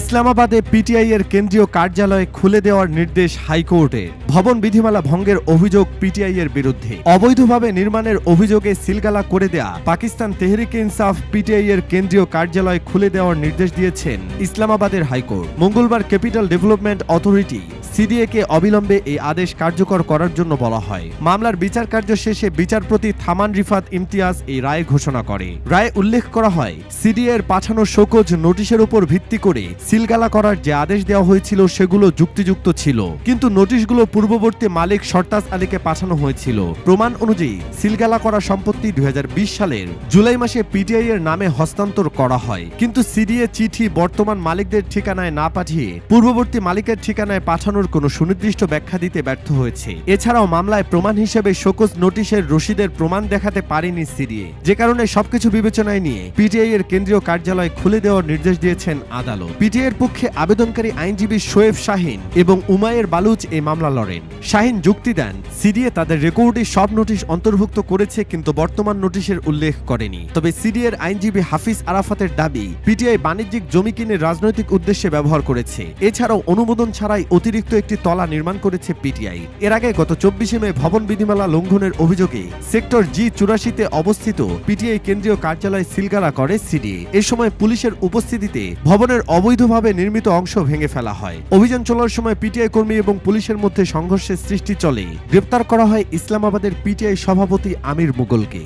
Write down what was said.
ইসলামাবাদে PTI এর কেন্দ্রীয় কার্যালয় খুলে দেওয়ার নির্দেশ হাইকোর্টে। ভবন বিধিমালা ভঙ্গের অভিযোগ পিটিআই এর বিরুদ্ধে। অবৈধভাবে নির্মাণের অভিযোগে সিলগালা করে দেয়া পাকিস্তান তেহরিক ইনসাফ পিটিআই এর কেন্দ্রীয় কার্যালয় খুলে দেওয়ার নির্দেশ দিয়েছেন ইসলামাবাদের হাইকোর্ট। মঙ্গলবার ক্যাপিটাল ডেভেলপমেন্ট অথরিটি সিডিএ কে অবিলম্বে এই আদেশ কার্যকর করার জন্য বলা হয়। মামলার বিচার কার্য শেষে বিচারপতি থামান রিফাত ইমতিয়াজ এই রায় ঘোষণা করে। রায়ে উল্লেখ করা হয় সিডিএ এর পাঠানো শোকজ নোটিশের উপর ভিত্তি করে সিলগালা করার যে আদেশ দেওয়া হয়েছিল সেগুলো যুক্তিযুক্ত ছিল। কিন্তু নোটিশগুলো পূর্ববর্তী মালিক শর্তাজ আলীকে পাঠানো হয়েছিল। প্রমাণ অনুযায়ী সিলগালা করা সম্পত্তি দু হাজার বিশ সালের জুলাই মাসে পিটিআই এর নামে হস্তান্তর করা হয়। কিন্তু সিডিএ চিঠি বর্তমান মালিকদের ঠিকানায় না পাঠিয়ে পূর্ববর্তী মালিকের ঠিকানায় পাঠানোর কোনো সুনির্দিষ্ট ব্যাখ্যা দিতে ব্যর্থ হয়েছে। এছাড়াও মামলায় প্রমাণ হিসেবে শোকজ নোটিশের রসিদের প্রমাণ দেখাতে পারেনি সিডিএ। যে কারণে সবকিছু বিবেচনায় নিয়ে পিটিআই এর কেন্দ্রীয় কার্যালয় খুলে দেওয়ার নির্দেশ দিয়েছেন আদালত। পিটিআই এর পক্ষে আবেদনকারী আইনজীবী শোয়েব শাহিন এবং উমায়ের বালুচ এই মামলা লড়েন। শাহিন যুক্তি দেন, সিডিএ তাদের রেকর্ডে সব নোটিশ অন্তর্ভুক্ত করেছে কিন্তু বর্তমান নোটিশের উল্লেখ করেনি। তবে সিডিএ এর আইনজীবী হাফিজ আরাফাতের দাবি, পিটিআই বাণিজ্যিক জমি কিনে রাজনৈতিক উদ্দেশ্যে ব্যবহার করেছে। এছাড়াও অনুমোদন ছাড়াই অতিরিক্ত একটি তলা নির্মাণ করেছে পিটিআই। এর আগে গত চব্বিশে মে ভবন বিধিমালা লঙ্ঘনের অভিযোগে সেক্টর জি চুরাশিতে অবস্থিত পিটিআই কেন্দ্রীয় কার্যালয় সিলগালা করে সিডি। এ সময় পুলিশের উপস্থিতিতে ভবনের অবৈধভাবে নির্মিত অংশ ভেঙে ফেলা হয়। অভিযান চলার সময় পিটিআই কর্মী এবং পুলিশের মধ্যে সংঘর্ষের সৃষ্টি চলে। গ্রেপ্তার করা হয় ইসলামাবাদের পিটিআই সভাপতি আমির মুগলকে।